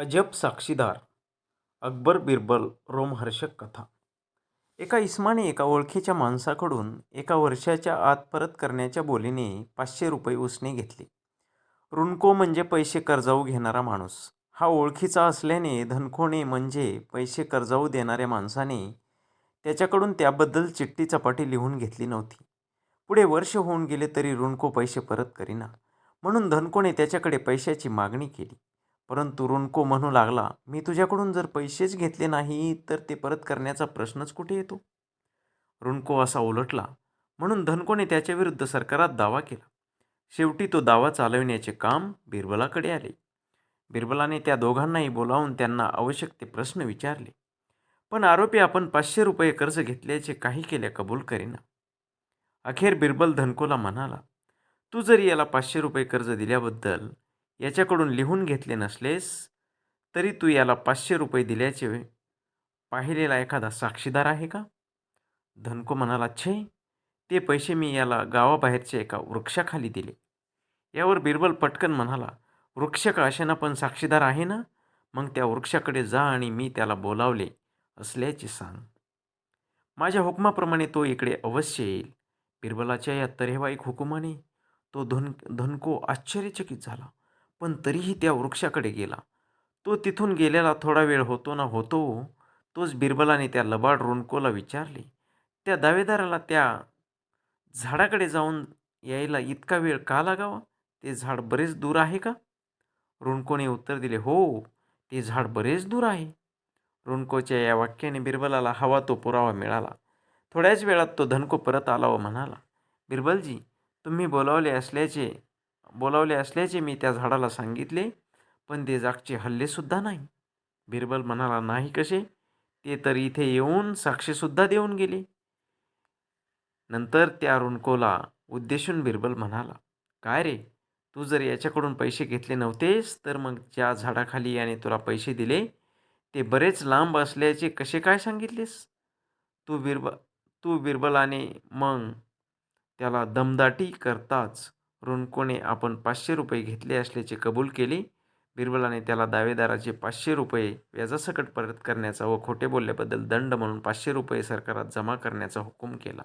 अजब साक्षीदार अकबर बिरबल रोमहर्षक कथा. एका इस्माने एका ओळखीच्या माणसाकडून एका वर्षाच्या आत परत करण्याच्या बोलीने पाचशे रुपये उसने घेतले. रुनको म्हणजे पैसे कर्जाऊ घेणारा माणूस. हा ओळखीचा असल्याने धनखोणे म्हणजे पैसे कर्जाऊ देणाऱ्या माणसाने त्याच्याकडून त्याबद्दल चिठ्ठी चपाटी लिहून घेतली नव्हती. पुढे वर्ष होऊन गेले तरी रुणको पैसे परत करीना. म्हणून धनकोणे त्याच्याकडे पैशाची मागणी केली. परंतु रुणको म्हणू लागला मी तुझ्याकडून जर पैसेच घेतले नाही तर ते परत करण्याचा प्रश्नच कुठे येतो? रुनको असा उलटला म्हणून धनकोने त्याच्याविरुद्ध सरकारात दावा केला. शेवटी तो दावा चालविण्याचे काम बिरबलाकडे आले. बिरबलाने त्या दोघांनाही बोलावून त्यांना आवश्यक ते प्रश्न विचारले. पण आरोपी आपण पाचशे रुपये कर्ज घेतल्याचे काही केल्या कबूल करेना. अखेर बिरबल धनकोला म्हणाला तू जरी याला पाचशे रुपये कर्ज दिल्याबद्दल याच्याकडून लिहून घेतले नसलेस तरी तू याला पाचशे रुपये दिल्याचे पाहिलेला एखादा साक्षीदार आहे का? धनको म्हणाला छे. ते पैसे मी याला गावाबाहेरच्या एका वृक्षाखाली दिले. यावर बिरबल पटकन म्हणाला वृक्ष का अशाना पण साक्षीदार आहे ना? मग त्या वृक्षाकडे जा आणि मी त्याला बोलावले असल्याचे सांग. माझ्या हुकमाप्रमाणे तो इकडे अवश्य येईल. बिरबलाच्या या तऱ्हेवाईक हुकुमाने तो धन धनको आश्चर्यचकित झाला. पण तरीही त्या वृक्षाकडे गेला. तो तिथून गेलेला थोडा वेळ होतो ना होतो तोच बिरबलाने त्या लबाड रुणकोला विचारले त्या दावेदाराला त्या झाडाकडे जाऊन यायला इतका वेळ का लागावा? ते झाड बरेच दूर आहे का? रुणकोने उत्तर दिले हो ते झाड बरेच दूर आहे. रुणकोच्या या वाक्याने बिरबलाला हवा तो पुरावा मिळाला. थोड्याच वेळात तो धनको परत आला व म्हणाला बिरबलजी तुम्ही बोलावले असल्याचे बोलावले असल्याचे मी त्या झाडाला सांगितले पण ते जागचे हल्लेसुद्धा नाही. बिरबल म्हणाला नाही कसे? ते तर इथे येऊन साक्षीसुद्धा देऊन गेले. नंतर त्या रुणकोला उद्देशून बिरबल म्हणाला काय रे? तू जर याच्याकडून पैसे घेतले नव्हतेस तर मग ज्या झाडाखाली याने तुला पैसे दिले ते बरेच लांब असल्याचे कसे काय सांगितलेस? तू बिरब तू बिरबलाने मग त्याला दमदाटी करताच रुणकोने आपण पाचशे रुपये घेतले असल्याचे कबूल केले. बिरबलाने त्याला दावेदाराचे पाचशे रुपये व्याजासकट परत करण्याचा व खोटे बोलल्याबद्दल दंड म्हणून पाचशे रुपये सरकारात जमा करण्याचा हुकूम केला.